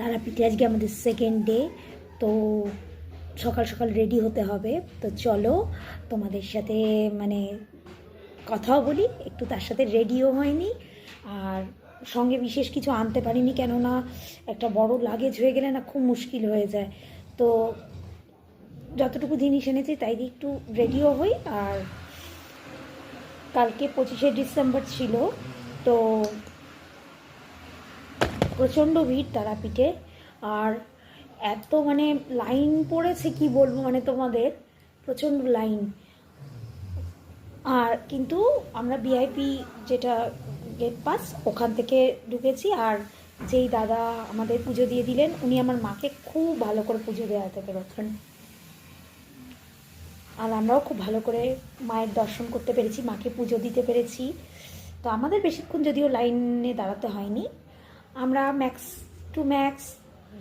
তারাপীঠে আজকে আমাদের সেকেন্ড ডে তো সকাল সকাল রেডি হতে হবে। তো চলো তোমাদের সাথে মানে কথাও বলি, একটু তার সাথে রেডিও হয়নি। আর সঙ্গে বিশেষ কিছু আনতে পারিনি, কেননা একটা বড় লাগেজ হয়ে গেলে না খুব মুশকিল হয়ে যায়। তো যতটুকু জিনিস এনেছি, তাই দিয়ে একটু রেডিও হই। আর কালকে পঁচিশে ডিসেম্বর ছিল, তো প্রচণ্ড ভিড় তারাপীঠে। আর এত মানে লাইন পড়েছে কি বলব মানে তোমাদের? প্রচণ্ড লাইন। আর কিন্তু আমরা ভিআইপি যেটা গেট পাস ওখান থেকে ঢুকেছি। আর যেই দাদা আমাদের পুজো দিয়ে দিলেন, উনি আমার মাকে খুব ভালো করে পুজো দেওয়াতে পেরেছেন। আর আমরাও খুব ভালো করে মায়ের দর্শন করতে পেরেছি, মাকে পুজো দিতে পেরেছি। তো আমাদের বেশিক্ষণ যদিও লাইনে দাঁড়াতে হয়নি। আমরা ম্যাক্স টু ম্যাক্স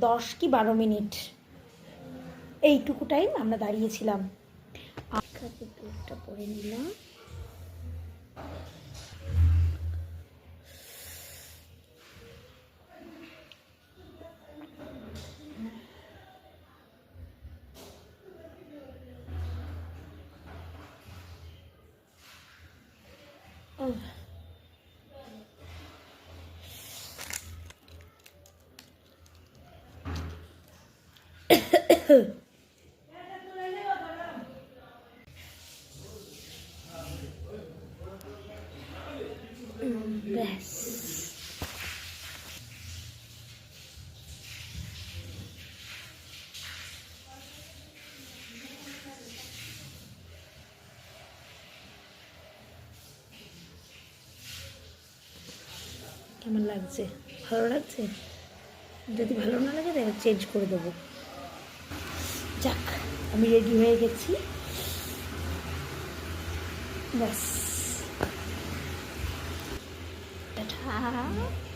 দশ কি বারো মিনিট এইটুকু টাইম আমরা দাঁড়িয়েছিলাম। পরে নিলাম। ব্যাস কেমন লাগছে? ভালো লাগছে? যদি ভালো না লাগে তাহলে চেঞ্জ করে দেবো। যাক আমি রেডি হয়ে গেছি। ব্যাস। টাটা।